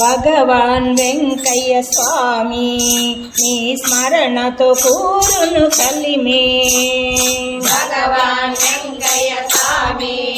భగవాన్ వెంకయ్య స్వామి నీ స్మరణతో కూరును కలిమే. భగవాన్ వెంకయ్య స్వామి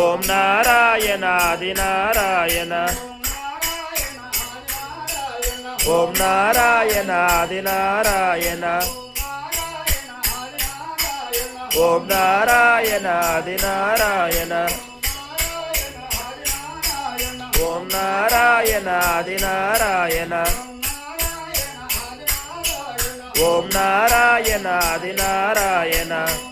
ఓం నారాయణాది నారాయణ. ఓం నారాయణాది నారాయణ. ఓం నారాయణాది నారాయణ. ఓం నారాయణాది నారాయణ. ఓం నారాయణాది నారాయణ.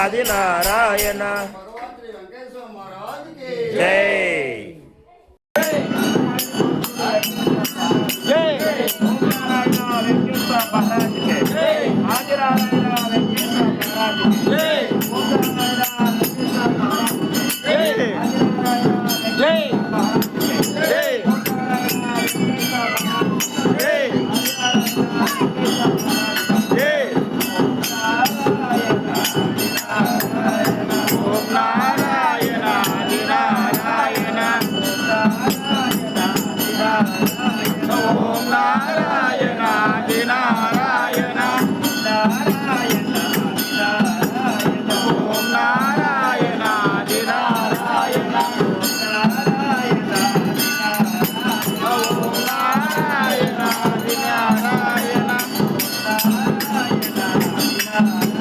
ఆది నారాయణ జై. la la la la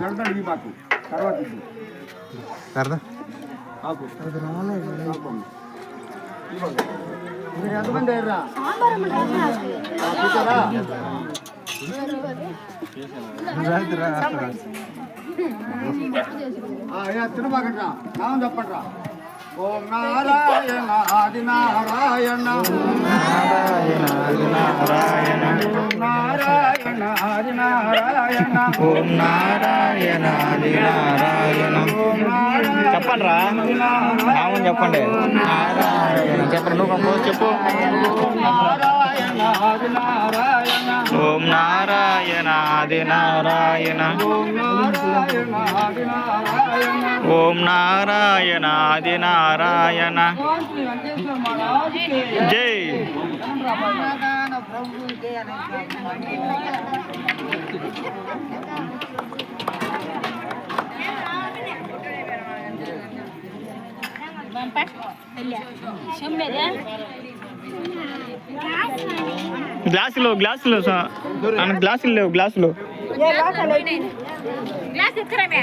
గడతాడు ఈ బాకు తర్వాత. మీరు ఎంతమంది అయ్యారా? నామం ఓం నారాయణ ఆది నారాయణ. నారాయణ నారాయణ. నారాయణ ఆది నారాయణ. ఓం నారాయణ ఆది నారాయణ. చెప్పండి రా నామం చెప్పండి. నారాయణ. చెప్పండి నువ్వు కంపో చెప్పు. నారాయణ ఆది నారాయణ. ఓం నారాయణ ఆది నారాయణ. ఓం నారాయణ ఆది నారాయణ. జై. గ్లాసులు గ్లాసులు అన్న గ్లాసులు లేవు గ్లాసులు. గ్లాస్ ఎక్కడమే